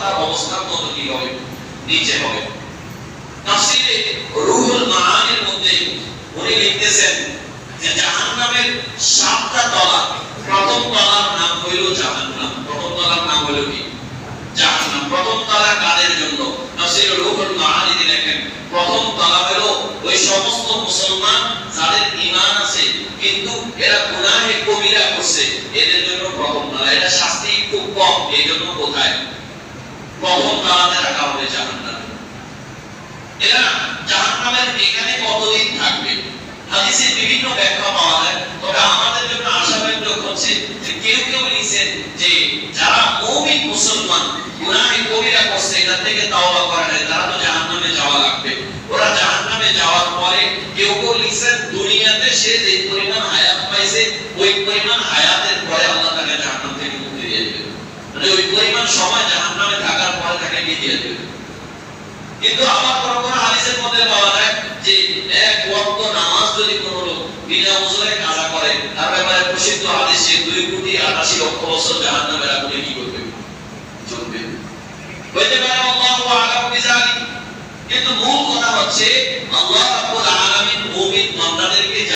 তার অবস্থান তত কি হবে নিচে হবে তাফসীরে রুহুল মাআনির মধ্যে উনি লিখতেছেন যে জাহান্নামের সাতটা তলা প্রথম তলার নাম হইল জাহান্নাম প্রথম তলার নাম হইল কি জাহান্নাম প্রথম তলা কাদের জন্য তাফসীরে রুহুল মাআনিতে লেখেন প্রথম তলা হলো ওই সমস্ত মুসলমান যাদের ঈমান আছে কিন্তু এরা গুনাহে কবিরা করছে এদের জন্য প্রথম তলা এটা শাস্তি খুব কম এই জন্য কোথায় প্রথম তলাতে রাখা হবে জাহান্নামে। এরা জাহান্নামের এখানে কতদিন থাকবে? হাদিসে বিভিন্ন ব্যাখ্যা পাওয়া যায়। তবে আমাদের জন্য আশাব্যঞ্জক হচ্ছে যে কেউ কেউ লিখছেন যে যারা মুমিন মুসলমান, গুনাহে কবিরা করছে এটা থেকে তাওবা করে নাই তারা তো জাহান্নামে যাওয়া লাগবে। ওরা জাহান্নামে যাওয়ার পরে কেউ কেউ লিখছেন, দুনিয়াতে সে যে পরিমাণ হায়াত পাইছে, ওই পরিমাণ হায়াতের পরে আল্লাহ তাকে জাহান্নাম থেকে মুক্তি দিয়ে দেবে মানে সময় জাহান্নামে থাকার পরে তাকে দিয়ে দেবে কিন্তু আবার কোন কোন হাদিসের মধ্যে পাওয়া যায় যে এক ওয়াক্ত নামাজ যদি কোন লোক বিনা ওজনে কাজা করে, তার ব্যাপারে প্রসিদ্ধ হাদিস দুই কোটি আটাশি লক্ষ বছর জাহান্নামের আগুনে কি করবে? চলবে হইতে পারে আল্লাহু বিজালিক কিন্তু মূল কথা হচ্ছে, আল্লাহ